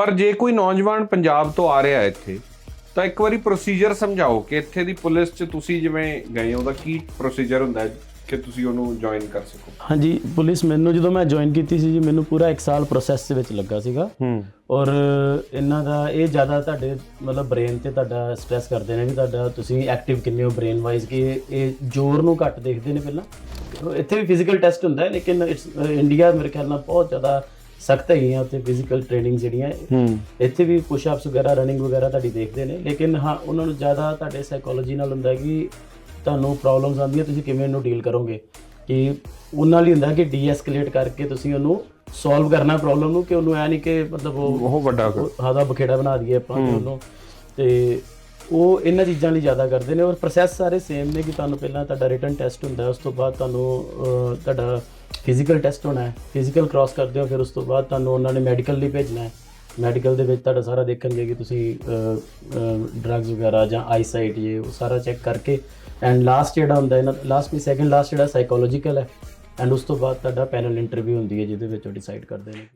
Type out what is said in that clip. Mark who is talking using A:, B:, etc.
A: ਪਰ ਜੇ ਕੋਈ ਨੌਜਵਾਨ ਪੰਜਾਬ ਤੋਂ ਆ ਰਿਹਾ ਹੈ ਇੱਥੇ ਤਾਂ ਇੱਕ ਵਾਰੀ ਪ੍ਰੋਸੀਜਰ ਸਮਝਾਓ ਕਿ ਇੱਥੇ ਦੀ ਪੁਲਿਸ 'ਚ ਤੁਸੀਂ ਜਿਵੇਂ ਗਏ ਹੋ ਉਹਦਾ ਕੀ ਪ੍ਰੋਸੀਜਰ ਹੁੰਦਾ ਹੈ ਕਿ ਤੁਸੀਂ ਉਹਨੂੰ ਜੁਆਇਨ ਕਰ ਸਕੋ?
B: ਹਾਂਜੀ ਪੁਲਿਸ ਮੈਨੂੰ ਜਦੋਂ ਮੈਂ ਜੁਆਇਨ ਕੀਤੀ ਸੀ ਜੀ ਮੈਨੂੰ ਪੂਰਾ 1 ਸਾਲ ਪ੍ਰੋਸੈਸ ਦੇ ਵਿੱਚ ਲੱਗਾ ਸੀਗਾ।
A: ਹੂੰ।
B: ਔਰ ਇਹਨਾਂ ਦਾ ਇਹ ਜ਼ਿਆਦਾ ਤੁਹਾਡੇ ਮਤਲਬ ਬ੍ਰੇਨ ਤੇ ਤੁਹਾਡਾ ਸਟ੍ਰੈਸ ਕਰਦੇ ਨੇ ਵੀ ਤੁਹਾਡਾ ਤੁਸੀਂ ਐਕਟਿਵ ਕਿੰਨੇ ਹੋ ਬ੍ਰੇਨ ਵਾਈਜ਼ ਕਿ ਇਹ- ਇਹ ਜ਼ੋਰ ਨੂੰ ਘੱਟ ਦੇਖਦੇ ਨੇ ਪਹਿਲਾਂ। ਇੱਥੇ ਵੀ ਫਿਜ਼ੀਕਲ ਟੈਸਟ ਹੁੰਦਾ ਹੈ ਲੇਕਿਨ ਇਟਸ ਇੰਡੀਆ ਮੇਰੇ ਖਿਆਲ ਨਾਲ ਬਹੁਤ ਜ਼ਿਆਦਾ ਸਖਤ ਹੈਗੀਆਂ ਉੱਥੇ ਫਿਜ਼ੀਕਲ ਟ੍ਰੇਨਿੰਗ ਜਿਹੜੀਆਂ
A: ਹੂੰ।
B: ਇੱਥੇ ਵੀ ਪੁਸ਼ ਅਪਸ ਵਗੈਰਾ ਰਨਿੰਗ ਵਗੈਰਾ ਤੁਹਾਡੀ ਦੇਖਦੇ ਨੇ। ਲੇਕਿਨ ਹਾਂ ਉਹਨਾਂ ਨੂੰ ਜ਼ਿਆਦਾ ਤੁਹਾਡੇ ਸਾਈਕੋਲੋਜੀ ਨਾਲ ਹੁੰਦਾ ਕਿ ਤੁਹਾਨੂੰ ਪ੍ਰੋਬਲਮਸ ਆਉਂਦੀਆਂ ਤੁਸੀਂ ਕਿਵੇਂ ਉਹਨੂੰ ਡੀਲ ਕਰੋਗੇ? ਕਿ ਉਹਨਾਂ ਲਈ ਹੁੰਦਾ ਕਿ ਡੀਐਸਕੇਲੇਟ ਕਰਕੇ ਤੁਸੀਂ ਉਹਨੂੰ ਸੋਲਵ ਕਰਨਾ ਪ੍ਰੋਬਲਮ ਨੂੰ ਕਿ ਉਹਨੂੰ ਐ ਨਹੀਂ ਕਿ ਮਤਲਬ ਉਹ
A: ਉਹ ਵੱਡਾ
B: ਆਦਾ ਬਖੇੜਾ ਬਣਾ ਦਈਏ ਆਪਾਂ ਉਹਨੂੰ। ਤੇ ਉਹ ਇਹਨਾਂ ਚੀਜ਼ਾਂ ਲਈ ਜ਼ਿਆਦਾ ਕਰਦੇ ਨੇ ਔਰ ਪ੍ਰੋਸੈਸ ਸਾਰੇ ਸੇਮ ਨੇ ਕਿ ਤੁਹਾਨੂੰ ਪਹਿਲਾਂ ਤੁਹਾਡਾ ਰਿਟਨ ਟੈਸਟ ਹੁੰਦਾ ਉਸ ਤੋਂ ਬਾਅਦ ਤੁਹਾਨੂੰ ਤੁਹਾਡਾ ਫਿਜ਼ੀਕਲ ਟੈਸਟ ਹੋਣਾ ਹੈ ਫਿਜ਼ੀਕਲ ਕ੍ਰਾਸ ਕਰਦੇ ਹੋ, ਫਿਰ ਉਸ ਤੋਂ ਬਾਅਦ ਤੁਹਾਨੂੰ ਉਹਨਾਂ ਨੇ ਮੈਡੀਕਲ ਲਈ ਭੇਜਣਾ ਹੈ। ਮੈਡੀਕਲ ਦੇ ਵਿੱਚ ਤੁਹਾਡਾ ਸਾਰਾ ਦੇਖਣਗੇ ਕਿ ਤੁਸੀਂ ਡਰੱਗਸ ਵਗੈਰਾ ਜਾਂ ਆਈਸਾਈਟ ਇਹ ਉਹ ਸਾਰਾ ਚੈੱਕ ਕਰਕੇ ਐਂਡ ਲਾਸਟ ਜਿਹੜਾ ਹੁੰਦਾ ਇਹਨਾਂ ਲਾਸਟ ਵੀ ਸੈਕਿੰਡ ਲਾਸਟ ਜਿਹੜਾ ਸਾਈਕੋਲੋਜੀਕਲ ਹੈ ਐਂਡ ਉਸ ਤੋਂ ਬਾਅਦ ਤੁਹਾਡਾ ਪੈਨਲ ਇੰਟਰਵਿਊ ਹੁੰਦੀ ਹੈ, ਜਿਹਦੇ ਵਿੱਚ ਉਹ ਡਿਸਾਈਡ ਕਰਦੇ ਨੇ।